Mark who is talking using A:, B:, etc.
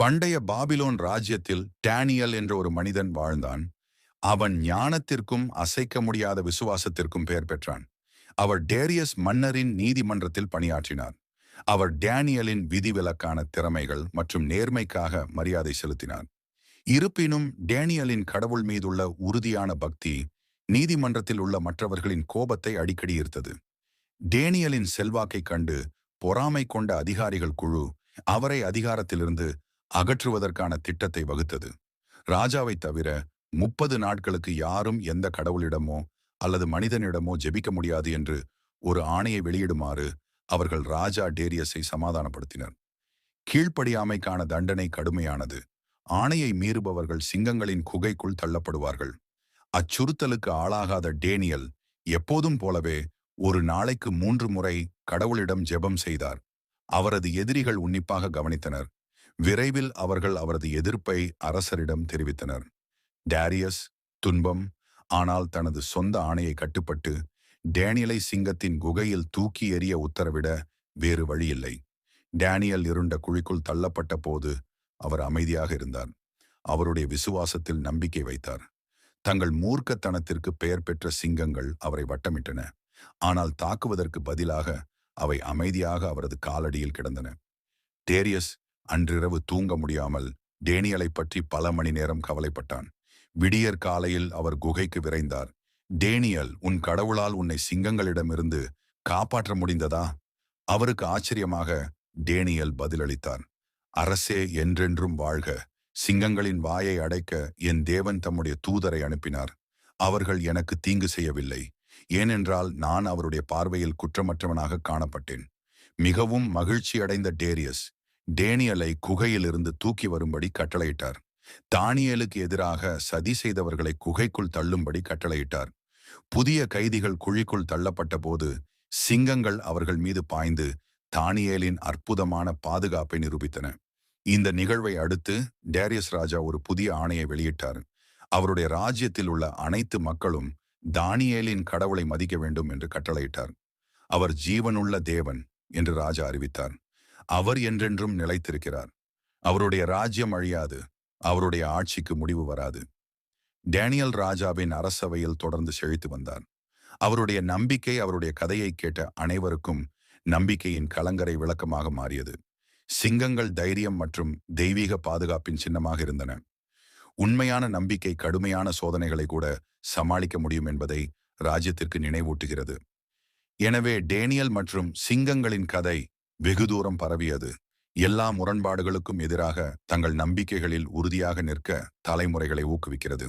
A: பண்டைய பாபிலோன் ராஜ்யத்தில் டேனியல் என்ற ஒரு மனிதன் வாழ்ந்தான். அவன் ஞானத்திற்கும் அசைக்க முடியாத விசுவாசத்திற்கும் பெயர் பெற்றான். அவர் டேரியஸ் மன்னரின் நீதிமன்றத்தில் பணியாற்றினார். அவர் டேனியலின் விதிவிலக்கான திறமைகள் மற்றும் நேர்மைக்காக மரியாதை செலுத்தினார். இருப்பினும் டேனியலின் கடவுள் மீதுள்ள உறுதியான பக்தி நீதிமன்றத்தில் உள்ள மற்றவர்களின் கோபத்தை அடிக்கடி ஈர்த்தது. டேனியலின் செல்வாக்கைக் கண்டு பொறாமை கொண்ட அதிகாரிகள் குழு அவரை அதிகாரத்திலிருந்து அகற்றுவதற்கான திட்டத்தை வகுத்தது. ராஜாவை தவிர முப்பது நாட்களுக்கு யாரும் எந்த கடவுளிடமோ அல்லது மனிதனிடமோ ஜெபிக்க முடியாது என்று ஒரு ஆணையை வெளியிடுமாறு அவர்கள் ராஜா டேரியஸை சமாதானப்படுத்தினர். கீழ்ப்படியாமைக்கான தண்டனை கடுமையானது. ஆணையை மீறுபவர்கள் சிங்கங்களின் குகைக்குள் தள்ளப்படுவார்கள். அச்சுறுத்தலுக்கு ஆளாகாத டேனியல் எப்போதும் போலவே ஒரு நாளைக்கு மூன்று முறை கடவுளிடம் ஜெபம் செய்தார். அவரது எதிரிகள் உன்னிப்பாக கவனித்தனர். விரைவில் அவர்கள் அவரது எதிர்ப்பை அரசரிடம் தெரிவித்தனர். டேரியஸ் துன்பம் ஆனால் தனது சொந்த ஆணையை கட்டுப்பட்டு டேனியலை சிங்கத்தின் குகையில் தூக்கி எறிய உத்தரவிட வேறு வழியில்லை. டேனியல் இருண்ட குழிக்குள் தள்ளப்பட்ட போது அவர் அமைதியாக இருந்தார். அவருடைய விசுவாசத்தில் நம்பிக்கை வைத்தார். தங்கள் மூர்க்கத்தனத்திற்கு பெயர் பெற்ற சிங்கங்கள் அவரை வட்டமிட்டன. ஆனால் தாக்குவதற்கு பதிலாக அவை அமைதியாக அவரது காலடியில் கிடந்தன. டேரியஸ் அன்றிரவு தூங்க முடியாமல் டேனியலை பற்றி பல மணி நேரம் கவலைப்பட்டான். விடியற் காலையில் அவர் குகைக்கு விரைந்தார். டேனியல் உன் கடவுளால் உன்னை சிங்கங்களிடமிருந்து காப்பாற்ற முடிந்ததா? அவருக்கு ஆச்சரியமாக டேனியல் பதிலளித்தார். அரசே என்றென்றும் வாழ்க. சிங்கங்களின் வாயை அடைக்க என் தேவன் தம்முடைய தூதரை அனுப்பினார். அவர்கள் எனக்கு தீங்கு செய்யவில்லை. ஏனென்றால் நான் அவருடைய பார்வையில் குற்றமற்றவனாக காணப்பட்டேன். மிகவும் மகிழ்ச்சி அடைந்த டேரியஸ் டேனியலை குகையிலிருந்து தூக்கி வரும்படி கட்டளையிட்டார். தானியலுக்கு எதிராக சதி செய்தவர்களை குகைக்குள் தள்ளும்படி கட்டளையிட்டார். புதிய கைதிகள் குழிக்குள் தள்ளப்பட்ட போது சிங்கங்கள் அவர்கள் மீது பாய்ந்து தானியேலின் அற்புதமான பாதுகாப்பை நிரூபித்தன. இந்த நிகழ்வை அடுத்து டேரியஸ் ராஜா ஒரு புதிய ஆணையை வெளியிட்டார். அவருடைய ராஜ்யத்தில் உள்ள அனைத்து மக்களும் தானியேலின் கடவுளை மதிக்க வேண்டும் என்று கட்டளையிட்டார். அவர் ஜீவனுள்ள தேவன் என்று ராஜா அறிவித்தார். அவர் என்றென்றும் நிலைத்திருக்கிறார். அவருடைய ராஜ்யம் அழியாது. அவருடைய ஆட்சிக்கு முடிவு வராது. டேனியல் ராஜாவின் அரசவையில் தொடர்ந்து செழித்து வந்தார். அவருடைய நம்பிக்கை அவருடைய கதையை கேட்ட அனைவருக்கும் நம்பிக்கையின் கலங்கரை விளக்கமாக மாறியது. சிங்கங்கள் தைரியம் மற்றும் தெய்வீக பாதுகாப்பின் சின்னமாக இருந்தன. உண்மையான நம்பிக்கை கடுமையான சோதனைகளை கூட சமாளிக்க முடியும் என்பதை ராஜ்யத்திற்கு நினைவூட்டுகிறது. எனவே டேனியல் மற்றும் சிங்கங்களின் கதை வெகு தூரம் பரவியது. எல்லா முரண்பாடுகளுக்கும் எதிராக தங்கள் நம்பிக்கைகளில் உறுதியாக நிற்க தலைமுறைகளை ஊக்குவிக்கிறது.